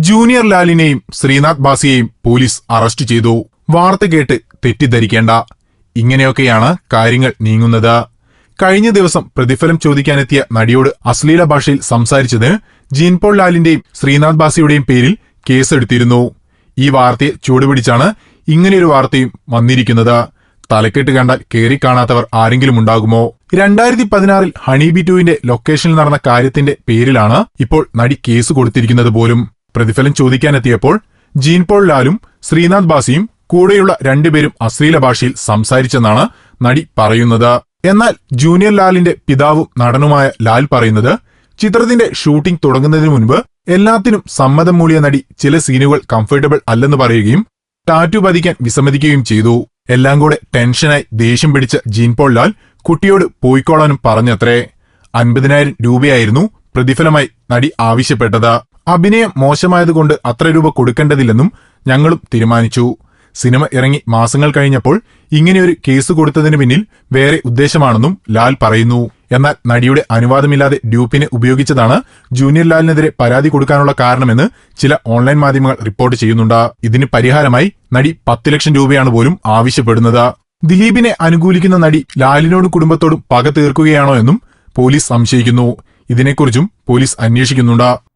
Junior ലാലിനെയും ശ്രീനാഥ് ബാസിയെയും police arrest ചെയ്തു. വാർത്ത കേട്ട് തെറ്റിദ്ധരിക്കേണ്ട. ഇങ്ങനെയൊക്കെയാണ് കാര്യങ്ങൾ നീങ്ങുന്നത്. കഴിഞ്ഞ ദിവസം പ്രതിഫലം ചോദിക്കാനെത്തിയ നടിയോട് അശ്ലീല ഭാഷയിൽ സംസാരിച്ചതിന് ജീൻപോൾ ലാലിന്റെയും ശ്രീനാഥ് ബാസിയുടെയും പേരിൽ കേസെടുത്തിരുന്നു. ഈ വാർത്തയെ ചൂടുപിടിച്ചാണ് ഇങ്ങനെയൊരു വാർത്തയും വന്നിരിക്കുന്നത്. തലക്കെട്ട് കണ്ടാൽ കേറി കാണാത്തവർ ആരെങ്കിലും ഉണ്ടാകുമോ? രണ്ടായിരത്തി പതിനാറിൽ ഹണി ബി ടുവിന്റെ ലൊക്കേഷനിൽ നടന്ന കാര്യത്തിന്റെ പേരിലാണ് ഇപ്പോൾ നടി കേസ് കൊടുത്തിരിക്കുന്നത് പോലും. പ്രതിഫലം ചോദിക്കാനെത്തിയപ്പോൾ ജീൻപോൾ ലാലും ശ്രീനാഥ് ബാസിയും കൂടെയുള്ള രണ്ടുപേരും അശ്ലീല ഭാഷയിൽ സംസാരിച്ചെന്നാണ് നടി പറയുന്നത്. എന്നാൽ ജൂനിയർ ലാലിന്റെ പിതാവും നടനുമായ ലാൽ പറയുന്നത് ചിത്രത്തിന്റെ ഷൂട്ടിംഗ് തുടങ്ങുന്നതിന് മുൻപ് എല്ലാത്തിനും സമ്മതം മൂളിയ നടി ചില സീനുകൾ കംഫർട്ടബിൾ അല്ലെന്ന് പറയുകയും ടാറ്റു പതിക്കാൻ വിസമ്മതിക്കുകയും ചെയ്തു. എല്ലാം കൂടെ ടെൻഷനായി ദേഷ്യം പിടിച്ച ജീൻപോൾ ലാൽ കുട്ടിയോട് പോയിക്കോളാനും പറഞ്ഞത്രേ. അൻപതിനായിരം രൂപയായിരുന്നു പ്രതിഫലമായി നടി ആവശ്യപ്പെട്ടത്. അഭിനയം മോശമായതുകൊണ്ട് അത്ര രൂപ കൊടുക്കേണ്ടതില്ലെന്നും ഞങ്ങളും തീരുമാനിച്ചു. സിനിമ ഇറങ്ങി മാസങ്ങൾ കഴിഞ്ഞപ്പോൾ ഇങ്ങനെയൊരു കേസ് കൊടുത്തതിന് പിന്നിൽ വേറെ ഉദ്ദേശമാണെന്നും ലാൽ പറയുന്നു. എന്നാൽ നടിയുടെ അനുവാദമില്ലാതെ ഡ്യൂപ്പിനെ ഉപയോഗിച്ചതാണ് ജൂനിയർ ലാലിനെതിരെ പരാതി കൊടുക്കാനുള്ള കാരണമെന്ന് ചില ഓൺലൈൻ മാധ്യമങ്ങൾ റിപ്പോർട്ട് ചെയ്യുന്നുണ്ട്. ഇതിന് പരിഹാരമായി നടി പത്ത് ലക്ഷം രൂപയാണ് പോലും ആവശ്യപ്പെടുന്നത്. ദിലീപിനെ അനുകൂലിക്കുന്ന നടി ലാലിനോടും കുടുംബത്തോടും പക തീർക്കുകയാണോ എന്നും പോലീസ് സംശയിക്കുന്നു. ഇതിനെക്കുറിച്ചും പോലീസ് അന്വേഷിക്കുന്നുണ്ട്.